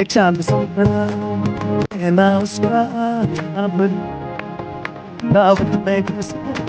Exams and I was and I'm now with the baby's.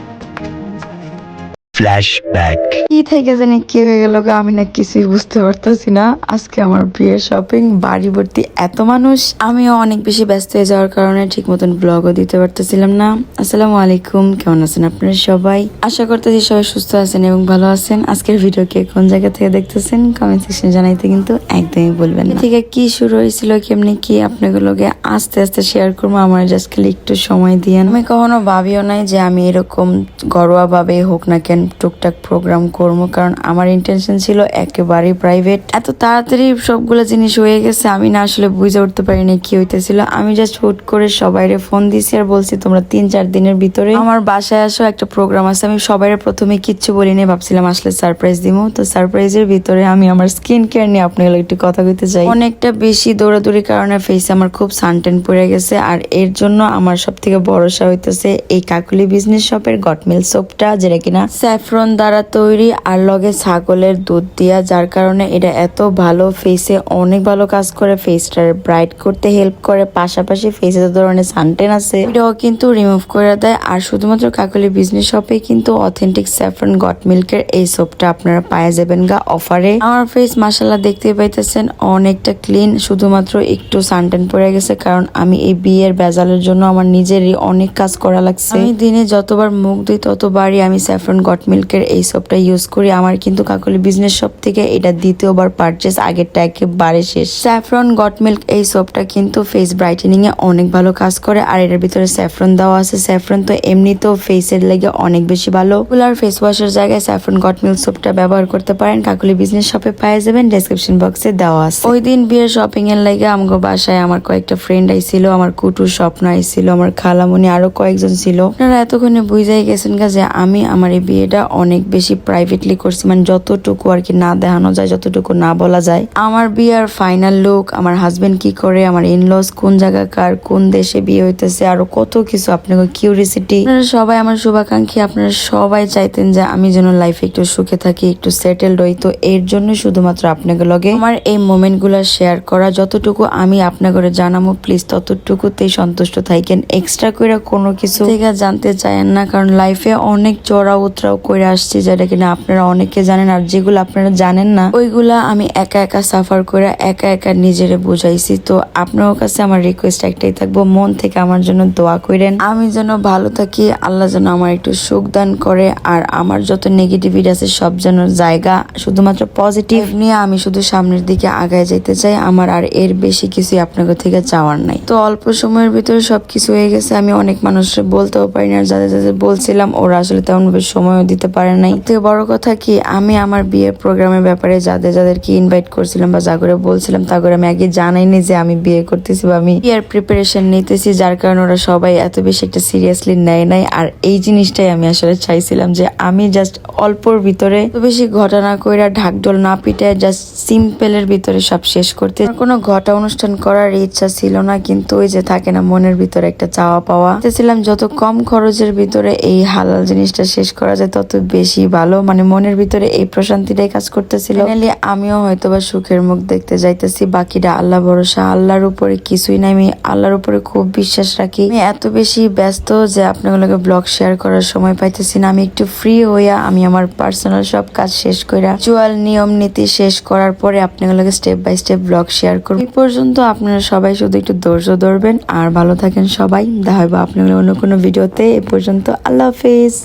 Flashback. কি থেকে জানি কি হয়ে গেল আমি না কিছুই বুঝতে পারতেছি না। আজকে আমার বিয়ের শপিং বাড়ি ভর্তি এত মানুষ। আমিও অনেক বেশি ব্যস্ত হয়ে যাওয়ার কারণে ঠিক মতন ব্লগও দিতে পারতেছিলাম না। আসসালামু আলাইকুম, কেমন আছেন আপনারা সবাই? আশা করতেছি সবাই সুস্থ আছেন এবং ভালো আছেন। আজকের ভিডিও কে কোন জায়গা থেকে দেখতেছেন? কমেন্ট সেকশন জানাইতে কিন্তু একদমই বলবেন না। থেকে কি শুরু হয়েছিল, কেমনি কি আপনাগুলোকে আস্তে আস্তে শেয়ার করব, আমার জাস্ট খালি একটু সময় দিয়ে আমি কখনো ভাবিও নাই যে আমি এরকম ঘরোয়া ভাবে হোক না কেন টুকটাক প্রোগ্রাম করব, কারণ আমার ইন্টেনশন ছিল একেবারেই প্রাইভেট এত তাড়াতাড়ি সবগুলো জিনিস হয়ে গেছে, আমি না আসলে বুঝে উঠতে পারিনি কি হইতেছিল। আমি জাস্ট হুট করে সবাইরে ফোন দিছি আর বলছি, তোমরা তিন, চার দিনের ভিতরে আমার বাসায় আসো, একটা প্রোগ্রাম আছে। আমি সবাই প্রথমে কিচ্ছু বলিনি, ভাবছিলাম আসলে সারপ্রাইজ দিব তো সারপ্রাইজের ভিতরে আমি আমার স্কিন কেয়ার নিয়ে আপনাকে একটু কথা কইতে চাই। অনেকটা বেশি দৌড়াদৌড়ির কারণে ফেসে আমার খুব সানটেন পড়ে গেছে, আর এর জন্য আমার সব থেকে ভরসা হইতেছে এই কাকুলি বিজনেস শপের গটমিল সোপটা যেটা কিনা স্যাফরন দ্বারা তৈরি আর লগে ছাগলের দুধ দিয়া, যার কারণে এটা এত ভালো ফেসে অনেক ভালো কাজ করে ফেসটার ব্রাইট করতে হেল্প করে, পাশাপাশি ফেসে যে ধরনের সানটেন আছে। এটাও কিন্তু রিমুভ করে দেয়। আর শুধুমাত্র কাকলি বিজনেস শপে কিন্তু অথেন্টিক স্যাফরন গট মিল্কের এই সোপটা আপনারা পাওয়া যাবেন গা অফারে আমার ফেস মাসাল্লাহ দেখতে পাইতেছেন অনেকটা ক্লিন শুধুমাত্র একটু সানটেন পড়ে গেছে, কারণ আমি এই বিয়ের বেজালের জন্য আমার নিজেরই অনেক কাজ করা লাগছে। আমি দিনে যতবার মুখ দিই ততবারই আমি স্যাফরন গট মিল্কের এই সোপটা ইউজ করি। আমার কিন্তু কাকলি বিজনেস শপ থেকে এটা দ্বিতীয়বার পারচেস আগেরটা একেবারে শেষ। স্যাফরন গট মিল্ক এই সোপটা কিন্তু ফেস ব্রাইটেনিং এ অনেক ভালো কাজ করে, আর এটার ভিতরে স্যাফরন দেওয়া আছে। স্যাফরন তো এমনিতেও ফেসের লেগে অনেক বেশি ভালো। কুলার ফেস ওয়াশের জায়গায় স্যাফরন গট মিল্ক সোপটা ব্যবহার করতে পারেন। কাকুলি বিজনেস শপে পেয়ে যাবেন ডেসক্রিপশন বক্সে দেওয়া আছে। ওই দিন বিয়ের শপিং এর লাগে আমগো বাসায় আমার কয়েকটা ফ্রেন্ড আইছিল, আমার কুটুর স্বপ্ন আইছিল, আমার খালামুনি আরও কয়েকজন ছিল। আপনারা এতক্ষণে বুঝাই গেছেন যে আমি আমার এই বিয়েটা অনেক বেশি প্রাইভেটলি করছি। মানে যতটুকু আর কি না দেখানো যায়, যতটুকু না বলা যায়। আমার বিয়ার ফাইনাল লুক আমার হাজবেন্ড কি করে, আমার ইনলস কোন জায়গাকার কোন দেশে বিয়ে হইতেছে, আরও কত কিছু আপনাকে কিউরিসিটি সবাই আমার শুভাকাঙ্ক্ষী, আপনারা সবাই চাইতেন যে আমি যেন লাইফে একটু সুখে থাকি, একটু সেটেলড হই। তো এর জন্য শুধুমাত্র আপনাকে লগে আমার এই মোমেন্টগুলা শেয়ার করা। যতটুকু আমি আপনাকে জানাব প্লিজ ততটুকুতেই সন্তুষ্ট থাকেন। এক্সট্রা করে কোনো কিছু জানতে চায়েন না, কারণ লাইফে অনেক চড়া উতরাও করে আসছি, যেটা কিনা আপনারা অনেকে জানেন আর যেগুলো আপনারা জানেন না, ওইগুলা আমি একা একা সাফার করে একা একা নিজেরে বুঝাইছি। তো আপনার কাছে আমার রিকোয়েস্ট একটাই থাকব, মন থেকে আমার জন্য দোয়া করেন আমি যেন ভালো থাকি, আল্লাহ যেন আমার একটু সুখ দান করে, আর আমার যত নেগেটিভিটি আছে সব যেন জায়গা শুধুমাত্র পজিটিভ নিয়ে আমি শুধু সামনের দিকে আগায় যেতে চাই, আমার আর এর বেশি কিছু আপনাদের থেকে চাওয়ার নাই। তো অল্প সময়ের ভিতরে সবকিছু হয়ে গেছে, আমি অনেক মানুষের বলতেও পারি না, যাদের যাদের বলছিলাম, ওরা আসলে তেমন ভাবে সময়ও দিতে পারে নাই। তো বড় কথা কি, আমি আমার বিয়ের প্রোগ্রামের ব্যাপারে যাদের যাদেরকে ইনভাইট করছিলাম বা যা করে বলছিলাম, তা করে আমি আগে জানাইনি যে আমি বিয়ে করতেছি বা আমি বিয়ের প্রিপারেশন নিতেছি, যার কারণে ওরা সবাই এত বেশি একটা সিরিয়াসলি নেয় নাই। আর এই জিনিসটাই আমি আসলে চাইছিলাম যে আমি জাস্ট অল্পর ভিতরে বেশি ঘটনা কইরা ঢাকঢোল না পিটায় জাস্ট সিম্পলের ভিতরে সব শেষ করতে। কোনো ঘটা অনুষ্ঠান করার ইচ্ছা ছিল না, কিন্তু ওই যে থাকে না, মনের ভিতরে একটা চাওয়া পাওয়া। চেয়েছিলাম যত কম খরচের ভিতরে এই হালাল জিনিসটা শেষ করা যায় তত বেশি ভালো। মানে মনের ভিতরে এই প্রশান্তিটাই কাজ করতেছিল। আমিও হয়তো বা সুখের মুখ দেখতে যাইতেছি। বাকিটা আল্লাহ ভরসা। আল্লাহর উপরে কিছুই নাই। আমি আল্লাহর উপরে খুব বিশ্বাস রাখি। এত বেশি ব্যস্ত যে আপনাগুলোকে ব্লগ শেয়ার করার সময় পাইতেছি না। আমি একটু ফ্রি হইয়া আমি আমার পার্সোনাল সব কাজ শেষ কইরা চুয়াল নিয়ম, নীতি শেষ করার পরে আপনাগুলোকে step by step blog share করব। এই পর্যন্ত আপনারা সবাই শুধু একটু ধৈর্য ধরবেন। আর ভালো থাকেন সবাই। দেখা হবে আপনাগুলো অন্য কোনো ভিডিওতে এ পর্যন্ত আল্লাহ হাফেজ।